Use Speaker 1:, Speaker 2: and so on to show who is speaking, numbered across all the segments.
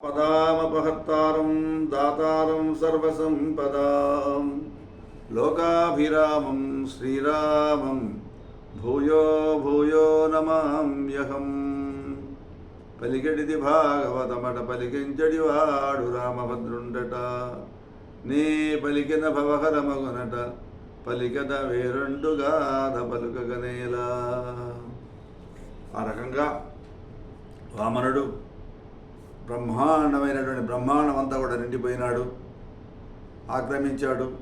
Speaker 1: పదామపహర్తారం దాతారం సర్వసంపదాం లోకాభిరామం శ్రీరామం భూయో భూయో నమామ్యహం పలికెడిది భాగవతమట పలికించడి వాడు రామభద్రుండట నీ పలికిన భవహరమగునట పలికద వేరుండుగాధ పలుకగనేలా ఆ రకంగా వామనుడు బ్రహ్మాండమైనటువంటి బ్రహ్మాండం అంతా కూడా నిండిపోయినాడు ఆక్రమించాడు.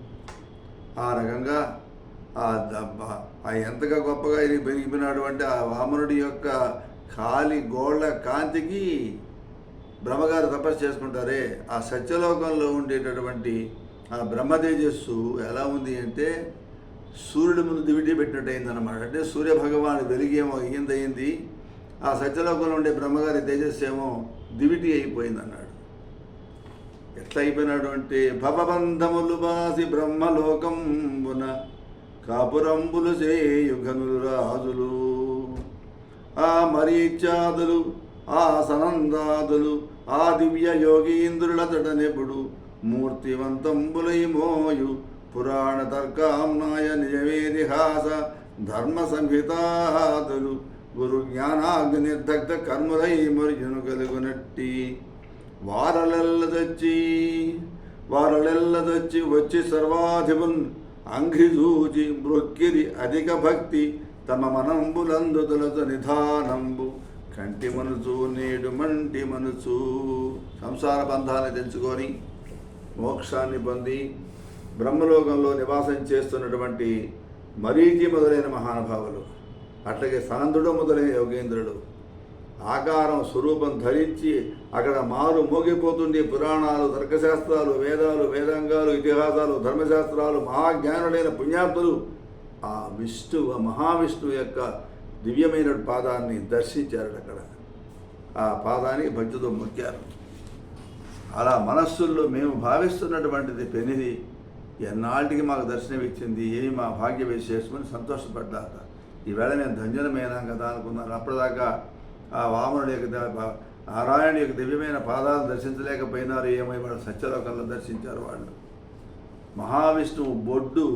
Speaker 1: ఆ రకంగా ఆ దబ్బ- ఎంతగా గొప్పగా ఇది పెరిగిపోయినాడు అంటే ఆ వామనుడి యొక్క కాలి గోళ్ళ కాంతికి బ్రహ్మగారు తపస్సు చేసుకుంటారే. ఆ సత్యలోకంలో ఉండేటటువంటి ఆ బ్రహ్మ తేజస్సు ఎలా ఉంది అంటే సూర్యుడి ముందు దివిటి పెట్టినట్టు అయిందన్నమాట. అంటే సూర్య భగవాను వెలిగేమో అయ్యిందయ్యింది. ఆ సత్యలోకంలో ఉండే బ్రహ్మగారి తేజస్సు ఏమో దివిటి అయిపోయింది అన్నాడు ఎట్లా అయిపోయినాడు అంటే భవబంధములు బాసి బ్రహ్మలోకంబున కాపురంబులు చేయుగనులు రాజులు. ఆ మరీచాదులు ఆ సనందాదులు ఆ దివ్య యోగీంద్రుల తటనెప్పుడు మూర్తివంతంబులై మోయు పురాణ తర్కాంనాయ నిజమేదిహాస ధర్మ సంహితాదులు గురు జ్ఞానాగ్ని నిర్దగ్ధ కర్మలై మరుజును కలుగునట్టి వారలెల్లదొచ్చి వారలెల్లదొచ్చి వచ్చి సర్వాధిపున్ అంఘ్రిజూచి మృక్కిరి అధిక భక్తి తమ మనంబులందు తొలత నిధానంబు. కంటి మనసు నేడు మంటి మనసు. సంసార బంధాన్ని తెంచుకొని మోక్షాన్ని పొంది బ్రహ్మలోకంలో నివాసం చేస్తున్నటువంటి మరీచి మొదలైన మహానుభావులు. అట్లాగే సనందుడు మొదలైన యోగేంద్రుడు. ఆకారం స్వరూపం ధరించి అక్కడ మారు మోగిపోతుంది పురాణాలు తర్కశాస్త్రాలు వేదాలు వేదాంగాలు ఇతిహాసాలు ధర్మశాస్త్రాలు మహాజ్ఞానులైన పుణ్యాత్ములు ఆ విష్ణువు ఆ మహావిష్ణువు యొక్క దివ్యమైన పాదాన్ని దర్శించారు అక్కడ. ఆ పాదానికి భక్తితో మొక్కారు. అలా మనస్సుల్లో మేము భావిస్తున్నటువంటిది పెనిది ఎన్నాటికి మాకు దర్శనం ఇచ్చింది ఏమి మా భాగ్య విశేషమని సంతోషపడ్డా ఈవేళ నేను ధన్యులమైనాం కదా అనుకున్నాను. అప్పటిదాకా ఆ వామనుడి యొక్క నారాయణ యొక్క దివ్యమైన పాదాలు దర్శించలేకపోయినారు. ఏమై వాళ్ళు సత్యలోకంలో దర్శించారు వాళ్ళు. మహావిష్ణువు బొడ్డు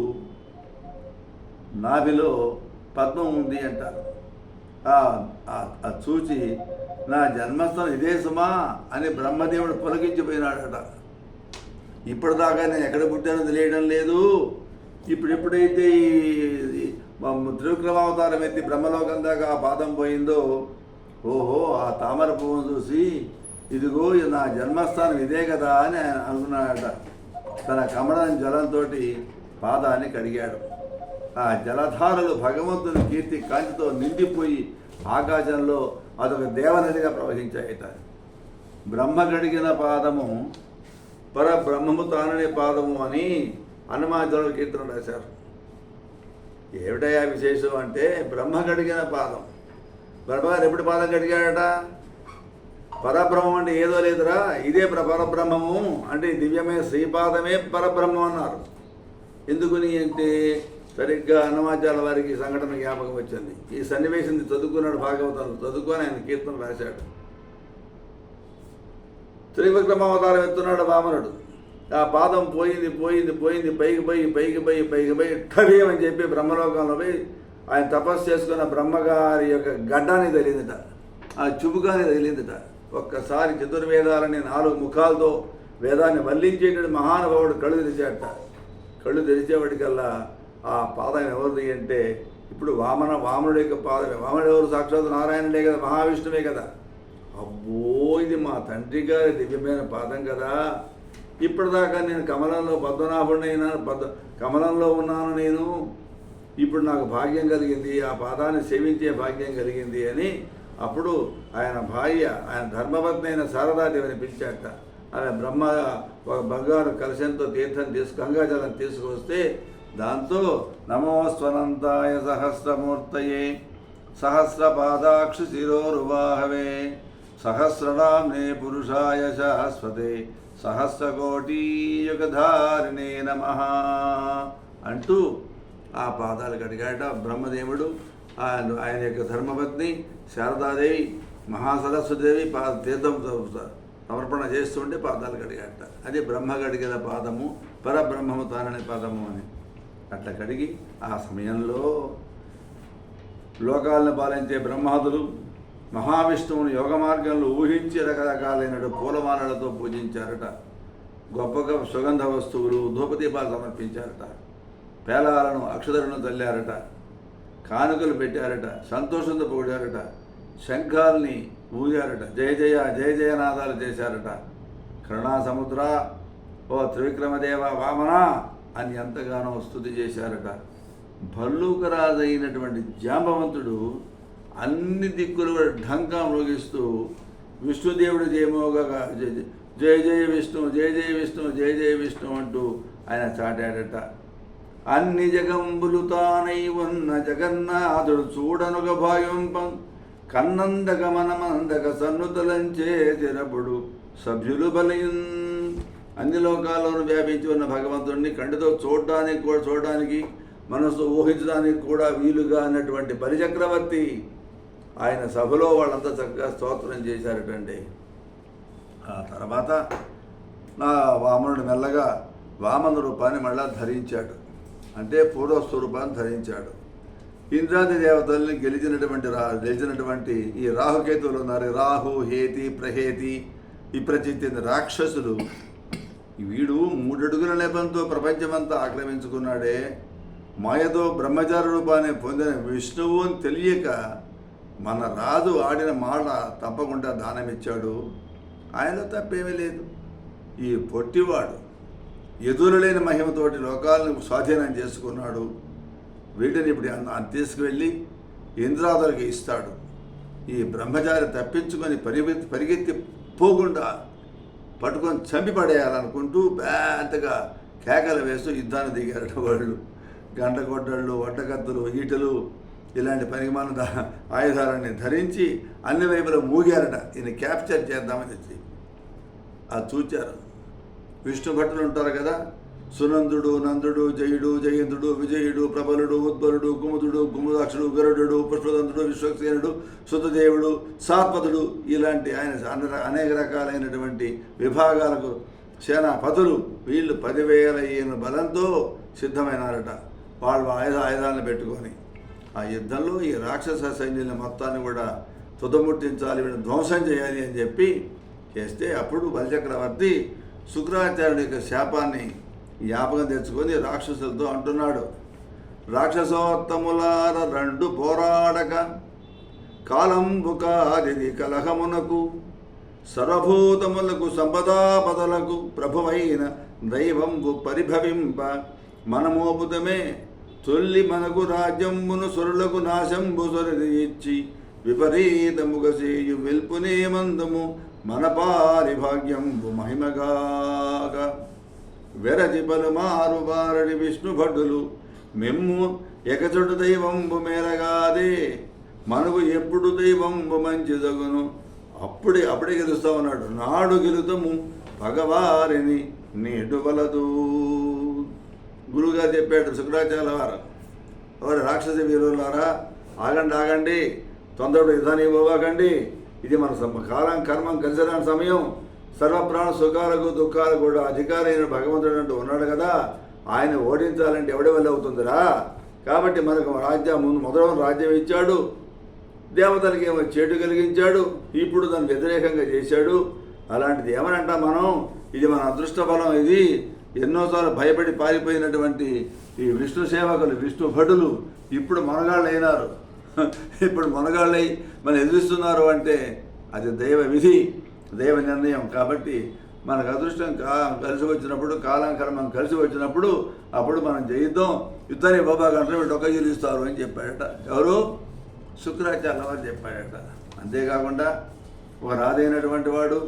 Speaker 1: నాభిలో పద్మం ఉంది అంటారు. అది చూచి నా జన్మస్థలం ఇదే సుమా అని బ్రహ్మదేవుడు పొలగించిపోయినాడట ఇప్పటిదాకా నేను ఎక్కడ పుట్టానో తెలియడం లేదు. ఇప్పుడు ఎప్పుడైతే ఈ త్రివిక్రమావతారం ఎత్తి బ్రహ్మలోకం దాకా పాదం పోయిందో ఓహో ఆ తామర పువ్వును చూసి ఇదిగో నా జన్మస్థానం ఇదే కదా అని ఆయన అనుకున్నాడట. తన కమలం జలంతో పాదాన్ని కడిగాడు. ఆ జలధారలు భగవంతుని కీర్తి కాంతితో నిండిపోయి ఆకాశంలో అదొక దేవనదిగా ప్రవహించాయట. బ్రహ్మ గడిగిన పాదము పరబ్రహ్మము తాననే పాదము అని హనుమాచార్యులు కీర్తన రాశారు. ఏమిటయా విశేషం అంటే బ్రహ్మ గడిగిన పాదం. బ్రహ్మగారు ఎప్పుడు పాదం కడిగాడట? పరబ్రహ్మం అంటే ఏదో లేదురా ఇదే ప్ర- పరబ్రహ్మము అంటే దివ్యమైన శ్రీపాదమే పరబ్రహ్మం అన్నారు. ఎందుకుని అంటే సరిగ్గా అన్నమాచాల వారికి సంఘటన జ్ఞాపకం వచ్చింది. ఈ సన్నివేశం చదువుకున్నాడు భాగవతం చదువుకొని ఆయన కీర్తన రాశాడు. త్రివిక్రమావతారం ఎత్తున్నాడు వామనుడు ఆ పాదం పోయింది పోయింది పోయింది పైకి పోయి పైకి పోయి పైకి పోయి అని చెప్పి బ్రహ్మలోకంలో పోయి ఆయన తపస్సు చేసుకున్న బ్రహ్మగారి యొక్క గడ్డాన్ని తగిలిందిట. ఆ చుబుకాన్ని తగిలిందిట. ఒక్కసారి చతుర్వేదాలని నాలుగు ముఖాలతో వేదాన్ని వల్లించేటటువంటి మహానుభావుడు కళ్ళు తెరిచాడట. కళ్ళు తెరిచేవాడికల్లా ఆ పాదం ఎవరిది అంటే ఇప్పుడు వామన వామనుడి యొక్క పాదమే. వామనుడు ఎవరు? సాక్షాత్ నారాయణుడే కదా మహావిష్ణువే కదా. అబ్బో ఇది మా తండ్రి గారి దివ్యమైన పాదం కదా. ఇప్పటిదాకా నేను కమలంలో పద్మనాభుడినైనా పద్మ కమలంలో ఉన్నాను నేను. ఇప్పుడు నాకు భాగ్యం కలిగింది ఆ పాదాన్ని సేవించే భాగ్యం కలిగింది అని అప్పుడు ఆయన భార్య ఆయన ధర్మపత్ని అయిన శారదాదేవిని పిలిచాట ఆమె బ్రహ్మ ఒక బంగారు కలశంతో తీర్థం తీసు గంగాజలం తీసుకొస్తే దాంతో నమోస్వనంతాయ సహస్రమూర్తయే సహస్రపాదాక్షి శిరోరువాహవే సహస్రనామ్నే పురుషాయ శాశ్వతే సహస్రకోటీయుగధారిణే నమ అంటూ ఆ పాదాలు కడిగాట బ్రహ్మదేవుడు. ఆయన ఆయన యొక్క ధర్మపత్ని శారదాదేవి మహాసరస్వదేవి పా తీర్థం సమర్పణ చేస్తుంటే పాదాలు కడిగాట అది బ్రహ్మ కడిగిన పాదము పరబ్రహ్మము తాననే పాదము అని. అట్లా కడిగి ఆ సమయంలో లోకాలను పాలించే బ్రహ్మాదులు మహావిష్ణువును యోగ మార్గంలో ఊహించి రకరకాలైన పూలమాలలతో పూజించారట. గొప్పగా సుగంధ వస్తువులు ధూపదీపాలు సమర్పించారట. పేలాలను అక్షదలను తల్లారట. కానుకలు పెట్టారట. సంతోషంతో పొగిడారట. శంఖాల్ని ఊదారట. జయ జయ జయ జయనాదాలు చేశారట. కరుణాసముద్ర ఓ త్రివిక్రమదేవ వామన అని ఎంతగానో స్థుతి చేశారట. భల్లూకరాజైనటువంటి జాంబవంతుడు అన్ని దిక్కులు కూడా ఢంకా మృగిస్తూ విష్ణుదేవుడు జయమోగా జయ జయ జయ విష్ణు జయ జయ విష్ణు జయ జయ విష్ణు అంటూ ఆయన చాటాడట. అన్ని జగంబులు తానై ఉన్న జగన్నాథుడు చూడనుగ భావింపం కన్నందక మనమందక సన్నుతలంచే తిరపుడు సభ్యులు బలయున్. అన్ని లోకాల్లోనూ వ్యాపించి ఉన్న భగవంతుడిని కంటితో చూడడానికి కూడా చూడడానికి మనసు ఊహించడానికి కూడా వీలుగా అన్నటువంటి బలిచక్రవర్తి ఆయన సభలో వాళ్ళంతా చక్కగా స్తోత్రం చేశారటండి. ఆ తర్వాత నా వామనుడు మెల్లగా వామన రూపాన్ని మళ్ళా ధరించాడు. అంటే పూర్వస్వరూపాన్ని ధరించాడు. ఇంద్రాది దేవతల్ని గెలిచినటువంటి రా గెలిచినటువంటి ఈ రాహుకేతువులు ఉన్నారు. రాహు హేతి ప్రహేతి విప్రచిత్తిన రాక్షసులు. వీడు మూడడుగుల నేపంతో ప్రపంచమంతా ఆక్రమించుకున్నాడే. మాయతో బ్రహ్మచారి రూపాన్ని పొందిన విష్ణువు అని తెలియక మన రాజు ఆడిన మాట తప్పకుండా దానమిచ్చాడు. ఆయనలో తప్పేమీ లేదు. ఈ పొట్టివాడు ఎదురులేని మహిమతోటి లోకాలను స్వాధీనం చేసుకున్నాడు. వీటిని ఇప్పుడు తీసుకువెళ్ళి ఇంద్రాదులకి ఇస్తాడు. ఈ బ్రహ్మచారి తప్పించుకొని పరిగెత్తి పరిగెత్తి పోకుండా పట్టుకొని చంపి పడేయాలనుకుంటూ పెద్దగా కేకలు వేస్తూ యుద్ధాన్ని దిగారట వాళ్ళు. గంట కొట్టళ్ళు వడ్డకత్తులు ఈటలు ఇలాంటి పనికిమాల ఆయుధాలని ధరించి అన్ని వైపులా మూగారట. ఈయన క్యాప్చర్ చేద్దామని చెప్పి అది చూచారు. విష్ణు భట్టులు ఉంటారు కదా. సునందుడు నందుడు జయుడు జయేంద్రుడు విజయుడు ప్రబలుడు ఉద్బలుడు కుముదుడు కుముదాక్షుడు గరుడు పుష్పదంతుడు విశ్వక్సేనుడు సుతదేవుడు సాత్పతుడు ఇలాంటి ఆయన అనేక రకాలైనటువంటి విభాగాలకు సేనాపతులు వీళ్ళు పదివేల ఈయన బలంతో సిద్ధమైనారట. వాళ్ళు ఆయుధ ఆయుధాలను పెట్టుకొని. ఆ యుద్ధంలో ఈ రాక్షస సైన్యుల మొత్తాన్ని కూడా తుదముట్టించాలి వీళ్ళని ధ్వంసం చేయాలి అని చెప్పి చేస్తే అప్పుడు బలిచక్రవర్తి శుక్రాచార్యుడి యొక్క శాపాన్ని జ్ఞాపకం తెచ్చుకొని రాక్షసులతో అంటున్నాడు రాక్షసోత్తములార రెండు పోరాడక కాలంబు కాదిది కలహమునకు సర్వభూతములకు సంపదాపదలకు ప్రభువైన దైవంబు పరిభవింప మనమోపుతమే తొల్లి మనకు రాజ్యంబును సొరులకు నాశంబు సొరది ఇచ్చి విపరీతముగ సేయు వెల్పునే మందము మన పారి భాగ్యంబు మహిమగాక. వెరచి పలుమారు వారడి విష్ణు భటులు మెమ్ము ఎకచుడు దైవంబు మేరగాదే మనకు ఎప్పుడు దైవంబు మంచిదగును అప్పుడే అప్పుడే గెలుస్తా ఉన్నాడు నాడు గెలుతము భగవారిని నేడు వలదు. గురువుగారు చెప్పాడు శుక్రాచార్య వారు ఎవరు రాక్షస వీరులారా ఆగండి ఆగండి. తొందరపడి యుద్ధాన్ని పోవాకండి. ఇది మన కాలం కర్మం కలిసిన సమయం. సర్వప్రాణ సుఖాలకు దుఃఖాలకు కూడా అధికారైన భగవంతుడు అంటూ ఉన్నాడు కదా. ఆయన ఓడించాలంటే ఎవడి వల్ల అవుతుందిరా? కాబట్టి మనకు రాజ్యం ముందు మొదట రాజ్యం ఇచ్చాడు. దేవతలకి ఏమో చేటు కలిగించాడు. ఇప్పుడు దాన్ని వ్యతిరేకంగా చేశాడు. అలాంటిది ఏమనంటాం మనం? ఇది మన అదృష్ట బలం ఇది. ఎన్నోసార్లు భయపడి పారిపోయినటువంటి ఈ విష్ణు సేవకులు విష్ణు భటులు ఇప్పుడు మనగాళ్ళు అయినారు ఇప్పుడు మనగాళ్ళై మనం ఎదురుస్తున్నారు అంటే అది దైవ విధి దైవ నిర్ణయం. కాబట్టి మనకు అదృష్టం కా కలిసి వచ్చినప్పుడు కాలం కర్మం కలిసి వచ్చినప్పుడు అప్పుడు మనం జయిద్దాం. యుద్ధాన్ని బాబా గంటలు డొక్క చెల్లిస్తారు అని చెప్పాడట. ఎవరు? శుక్రాచార్య వారు చెప్పాడట. అంతేకాకుండా ఒక రాదైనటువంటి వాడు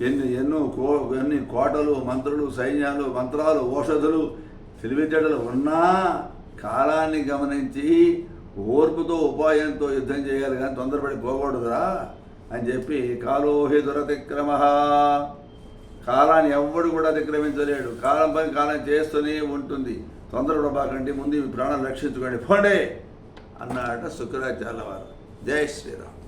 Speaker 1: ఎన్ని ఎన్నో కో ఎన్ని కోటలు మంత్రులు సైన్యాలు మంత్రాలు ఔషధులు తెలివితేటలు ఉన్నా కాలాన్ని గమనించి ఓర్పుతో ఉపాయంతో యుద్ధం చేయాలి కానీ తొందరపడి పోకూడదురా అని చెప్పి కాలోహి దురతిక్రమ. కాలాన్ని ఎవ్వడు కూడా అతిక్రమించలేడు. కాలం పని కాలం చేస్తూనే ఉంటుంది. తొందరపడబాకండి ముందు మీ ప్రాణాలు రక్షించుకోండి. పోండే! అన్నాడట శుక్రాచార్య వారు. జై శ్రీరామ్.